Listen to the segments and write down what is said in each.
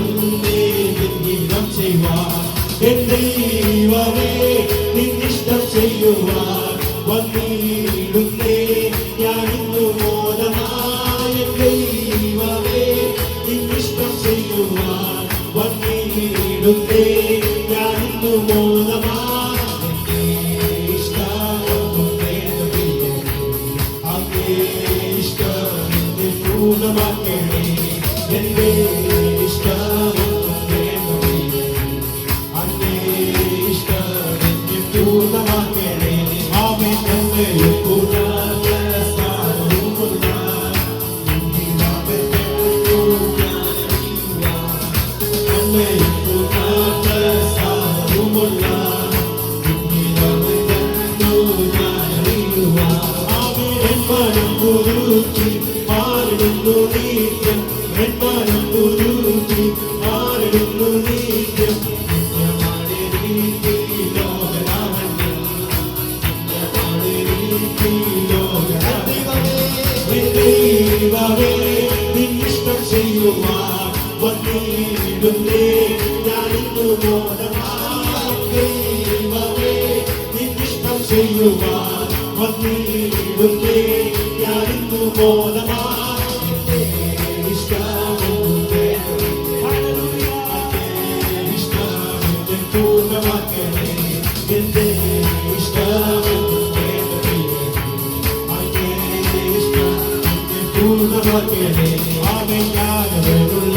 വരുന്നേ നിന്നിരം ചെയ്യുവാൻ എൻ ദൈവമേ നിന്നിഷ്ടം ചെയ്യുവാൻ വന്നിടുന്നേ ഞാൻ ഇന്നു മോദമായ ദൈവമേ നിന്നിഷ്ടം ചെയ്യുവാൻ വന്നിടുന്നേ ഞാൻ ഇന്നു മോദമായ പൂർണമാക്കണേ എന്റെ വന്നിടുന്നേ ഞാനിന്നു മോദമായ ദൈവമേ നിന്നിഷ്ടം ചെയ്യുവാൻ വന്നിടുന്നേ ഞാനിന്നു മോദമായ ഇഷ്ടമൊന്നും വേണ്ടതില്ല. ഇഷ്ടമെന്നെ പൂർണമാക്കണേ എന്റെ ഇഷ്ടമൊന്നും വേണ്ടതില്ല. അങ്ങേ ഇഷ്ടമെന്നെ പൂർണമാക്കണേ ആമേൻ ഞാനവരുള്ള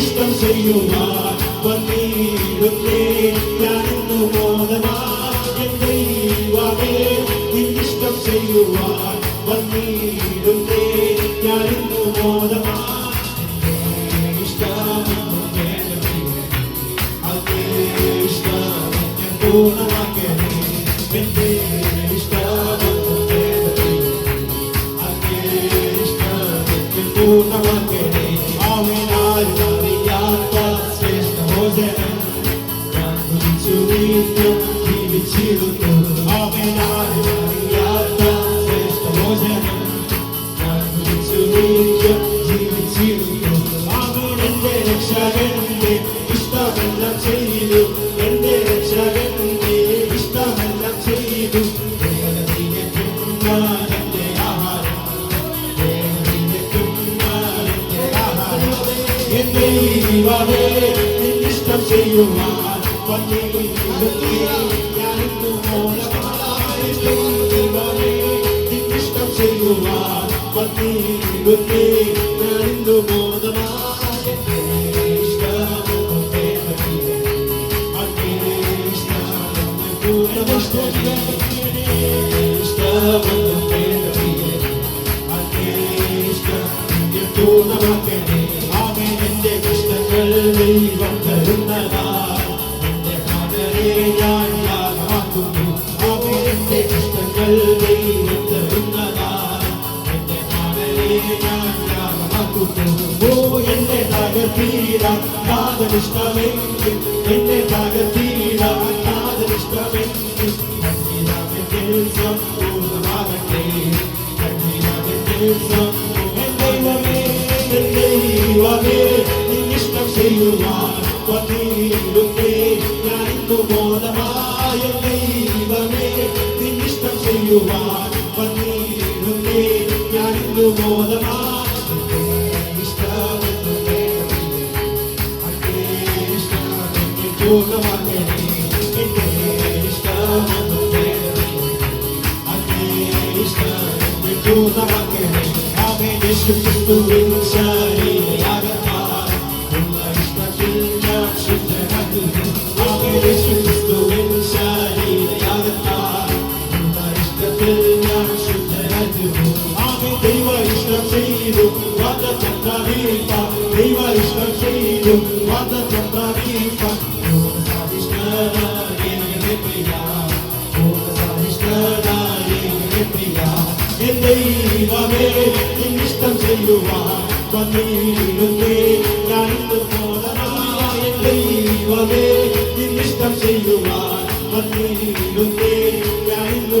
ഇഷ്ടം ചെയ്യുവാൻ വന്നിരുന്നേ ഞാനിന്നു മോദമായ ദൈവമേ നിന്നിഷ്ടം ചെയ്യുവാൻ വന്നിരുന്നേ ഞാനിന്നു എന്നെ പൂർണമാക്കണേ എന്റെ ഇഷ്ടമൊന്നും ജീവിച്ചിരുന്നു ആമേനാരും അറിയാത്ത ശ്രേഷ്ഠ ഭോജനം ഞാൻ കുറിച്ചു നിത്യം ജീവിച്ചിരുന്നു ആമേൻ എന്റെ രക്ഷകന്റെ ഇഷ്ടമെല്ലാം ചെയ്തു എന്റെ രക്ഷകന്റെ ഇഷ്ടമെല്ലാം ചെയ്തു എന്റെ നിന്നിഷ്ടം ചെയ്യുവാൻ ഇഷ്ടമൊന്നും വേണ്ടതില്ല അങ്ങേ ഇഷ്ടമെന്നെ പൂർണ്ണമാക്കണേ ആമേൻ എന്റെ കഷ്ടങ്ങൾ ദൈവം തരുന്നതാ എന്റെ മകനെ ഞാൻ യാഗമാക്കുന്നു ആമേൻ എന്റെ കഷ്ടങ്ങൾ ദൈവം തരുന്നതാ എന്റെ ഓ എന്റെ തകർത്തീര കാതലിഷ്ടമെങ്കിൽ തകർത്തീര കാതലിഷ്ടമെങ്കിൽ കണ്ണിരാമെങ്കിൽ സമ്പൂർണമാകട്ടെ കണ്ണിരാമെങ്കിൽ സമ്പൂർണമേ ദൈവമേ നിന്നിഷ്ടം ചെയ്യുവാൻ വന്നിരുന്നേ ഞാനിന്നു ബോധമായ ദൈവമേ ചെയ്യുവാൻ വന്നിരുന്നേ over the mountain. Toda a matéria está na terra. Aqui está toda a matéria. Alguém disse que tudo പ്രാപിപ്പാൻ ദൈവ ഇഷ്ടം പൂർണ സാധിഷ്ഠനായ പ്രിയ. പ്രിയ നിന്നിഷ്ടം ചെയ്യുവാൻ നിന്നിഷ്ടം ചെയ്യുവാൻ ഇന്ന്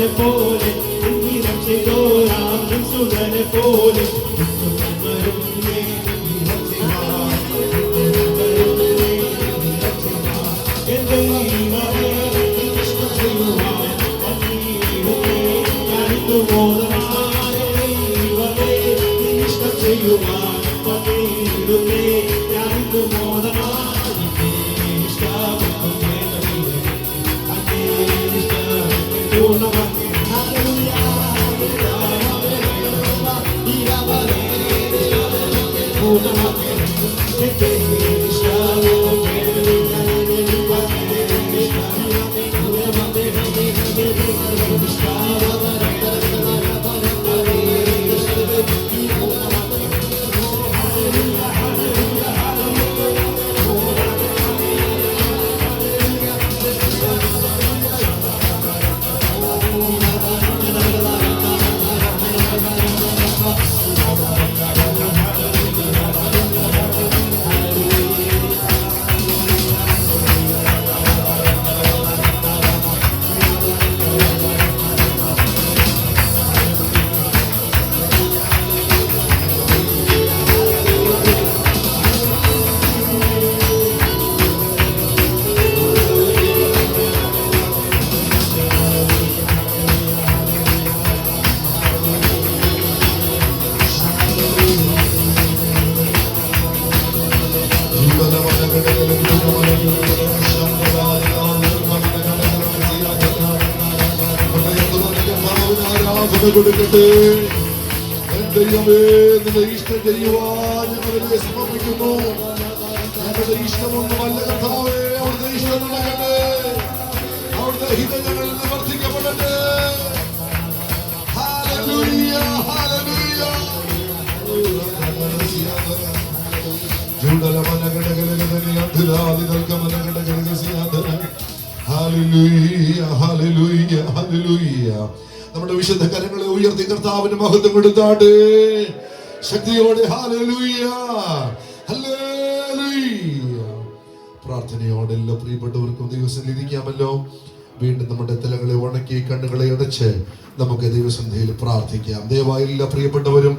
സുതനെ പോലെ പിന്നിടം ചെയ്തോരാം സുതനെ പോലെ. ആരാധന കൊടുക്കട്ടെ. ദൈവമേ നിന്റെ ഇഷ്ടം ചെയ്യുവാൻ അവരെ സമർപ്പിക്കുന്നു. ഞങ്ങളുടെ ഇഷ്ടമൊന്നുമല്ല കർത്താവേ അവിടുത്തെ ഇഷ്ടം നടക്കട്ടെ അവിടുത്തെ ഹിതം ഞങ്ങളിൽ നിവർത്തിക്കപ്പെടട്ടെ. Hallelujah, hallelujah, hallelujah. നമ്മുടെ വിശുദ്ധ കരങ്ങളെ ഉയർത്തി കർത്താവിന് മഹത്വം കൊടുത്താട്ടെ. ശക്തിയോടെ പ്രാർത്ഥനയോടെ എല്ലാ പ്രിയപ്പെട്ടവർക്കും ദിവസം ഇരിക്കാമല്ലോ വീണ്ടും നമ്മുടെ തലങ്ങളെ ഉണക്കി കണ്ണുകളെ അടച്ച് നമുക്ക് ദൈവസന്ധിയിൽ പ്രാർത്ഥിക്കാം. ദയവായി എല്ലാ പ്രിയപ്പെട്ടവരും